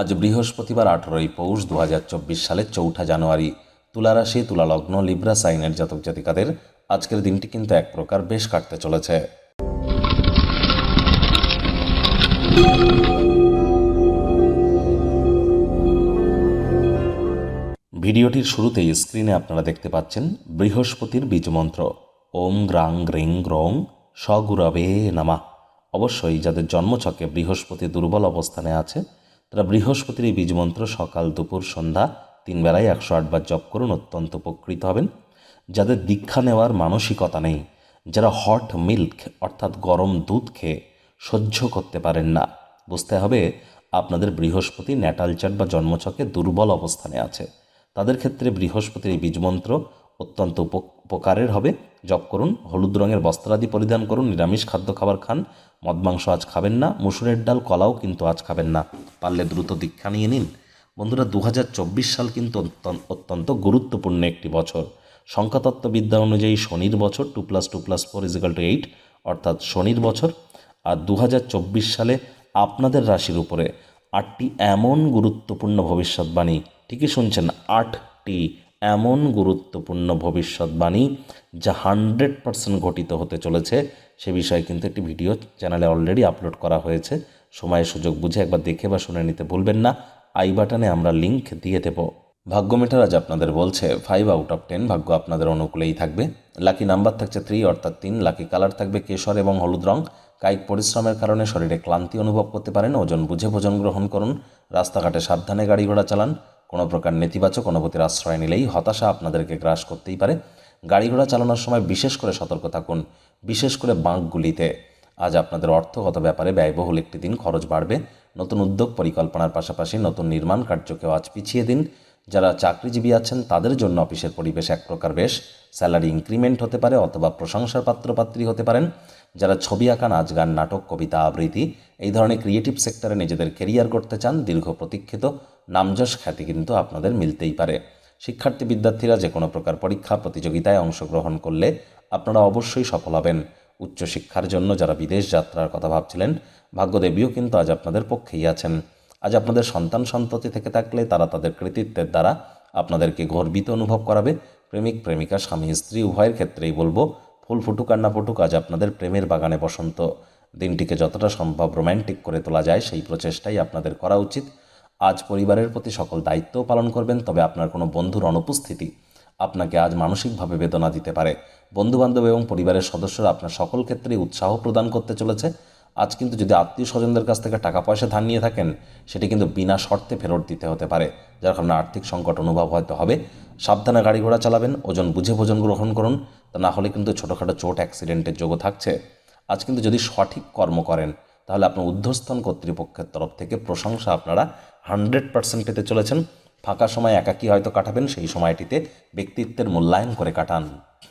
আজ বৃহস্পতিবার আঠারোই পৌষ দু সালের চৌঠা জানুয়ারি। তুলারাশি তুলালগ্ন লিব্রা, সাইনের জাতক জাতিকাদের আজকের দিনটি কিন্তু এক প্রকার বেশ কাটতে চলেছে। ভিডিওটির শুরুতেই স্ক্রিনে আপনারা দেখতে পাচ্ছেন বৃহস্পতির বীজমন্ত্র। ওম গ্রাং গ্রিং গ্রং স্বগুরবে নামা। অবশ্যই যাদের জন্মছকে বৃহস্পতি দুর্বল অবস্থানে আছে তারা বৃহস্পতির এই বীজমন্ত্র সকাল, দুপুর, সন্ধ্যা, তিন বেলায় একশো আটবার জপ করুন, অত্যন্ত উপকৃত হবেন। যাদের দীক্ষা নেওয়ার মানসিকতা নেই, যারা হট মিল্ক, অর্থাৎ গরম দুধ খেয়ে সহ্য করতে পারেন না, বুঝতে হবে আপনাদের বৃহস্পতি ন্যাটাল চার্ট বা জন্মছকে দুর্বল অবস্থানে আছে। তাদের ক্ষেত্রে বৃহস্পতির এই বীজমন্ত্র অত্যন্ত উপ- উপকারের হবে। জপ করুন, হলুদ রঙের বস্ত্রাদি পরিধান করুন, নিরামিষ খাদ্য খাবার খান। মদ মাংস আজ খাবেন না, মুসুরের ডাল, কলাও কিন্তু আজ খাবেন না। পারলে দ্রুত দীক্ষা নিয়ে নিন। বন্ধুরা দু হাজার চব্বিশ সাল কিন্তু অত্যন্ত- গুরুত্বপূর্ণ একটি বছর। সংখ্যাতত্ত্ববিদ্যা অনুযায়ী শনির বছর two plus two plus four is equal to eight, অর্থাৎ শনির বছর। আর দু হাজার চব্বিশ সালে আপনাদের রাশির উপরে আটটি এমন গুরুত্বপূর্ণ ভবিষ্যৎবাণী। ঠিকই শুনছেন, আটটি এমন গুরুত্বপূর্ণ ভবিষ্যৎবাণী যা হান্ড্রেড পার্সেন্ট ঘটিত হতে চলেছে, সে বিষয়ে কিন্তু একটি ভিডিও চ্যানেলে অলরেডি আপলোড করা হয়েছে। সময় সুযোগ বুঝে একবার দেখে বা শুনে নিতে ভুলবেন না। আই বাটনে আমরা লিংক দিয়ে দেব। ভাগ্য মিটার আজ আপনাদের বলছে ফাইভ আউট অফ টেন ভাগ্য আপনাদের অনুকূলেই থাকবে। লাকি নাম্বার থাকছে থ্রি অর্থাৎ তিন। লাকি কালার থাকবে কেশর এবং হলুদ রং। কায়িক পরিশ্রমের কারণে শরীরে ক্লান্তি অনুভব করতে পারেন। ওজন বুঝে ভোজন গ্রহণ করুন। রাস্তাঘাটে সাবধানে গাড়ি ঘোড়া চালান। কোনো প্রকার নেতিবাচক অনুভূতির আশ্রয় নিলেই হতাশা আপনাদেরকে গ্রাস করতেই পারে। গাড়ি ঘোড়া চালানোর সময় বিশেষ করে সতর্ক থাকুন, বিশেষ করে বাঁকগুলিতে। আজ আপনাদের অর্থগত ব্যাপারে ব্যয়বহুল একটি দিন খরচ বাড়বে। নতুন উদ্যোগ পরিকল্পনার পাশাপাশি নতুন নির্মাণ কার্যকেও আজ পিছিয়ে দিন। যারা চাকরিজীবী আছেন, তাদের জন্য অফিসের পরিবেশ এক প্রকার বেশ। স্যালারি ইনক্রিমেন্ট হতে পারে অথবা প্রশংসার পাত্রপাত্রী হতে পারেন। যারা ছবি আঁকা নাচ গান, নাটক, কবিতা, আবৃত্তি, এই ধরনের ক্রিয়েটিভ সেক্টরে নিজেদের কেরিয়ার করতে চান, দীর্ঘ প্রতীক্ষিত নামযশ খ্যাতি কিন্তু আপনাদের মিলতেই পারে। শিক্ষার্থী বিদ্যার্থীরা যে কোনো প্রকার পরীক্ষা, প্রতিযোগিতায় অংশগ্রহণ করলে আপনারা অবশ্যই সফল হবেন। উচ্চশিক্ষার জন্য যারা বিদেশ যাত্রার কথা ভাবছিলেন, ভাগ্যদেবীও কিন্তু আজ আপনাদের পক্ষেই আছেন। আজ আপনাদের সন্তান সন্ততি থেকে থাকলে তারা তাদের কৃতিত্বের দ্বারা আপনাদেরকে গর্বিত অনুভব করাবে। প্রেমিক, প্রেমিকা, স্বামী, স্ত্রী, উভয়ের ক্ষেত্রেই বলব ফুল ফুটুক আর না ফুটুক, আজ আপনাদের প্রেমের বাগানে বসন্ত দিনটিকে যতটা সম্ভব রোম্যান্টিক করে তোলা যায়, সেই প্রচেষ্টাই আপনাদের করা উচিত। আজ পরিবারের প্রতি সকল দায়িত্বও পালন করবেন, তবে আপনার কোনো বন্ধুর অনুপস্থিতি আপনাকে আজ মানসিকভাবে বেদনা দিতে পারে। বন্ধুবান্ধব এবং পরিবারের সদস্যরা আপনার সকল ক্ষেত্রেই উৎসাহ প্রদান করতে চলেছে। আজ কিন্তু যদি আত্মীয় স্বজনদের কাছ থেকে টাকা পয়সা ধার নিয়ে থাকেন, সেটি কিন্তু বিনা শর্তে ফেরত দিতে হতে পারে, যার কারণে আর্থিক সংকট অনুভব হয়তো হবে। সাবধানে গাড়ি ঘোড়া চালাবেন, ওজন বুঝে ভোজন গ্রহণ করুন, তা না হলে কিন্তু ছোটোখাটো চোট, অ্যাক্সিডেন্টের যোগ থাকছে। আজ কিন্তু যদি সঠিক কর্ম করেন, তাহলে আপনার ঊর্ধ্বস্থান কর্তৃপক্ষের তরফ থেকে প্রশংসা আপনারা হান্ড্রেড পার্সেন্ট পেতে চলেছেন। ফাঁকা সময় একাকী হয়তো কাটাবেন, সেই সময়টিতে ব্যক্তিত্বের মূল্যায়ন করে কাটান।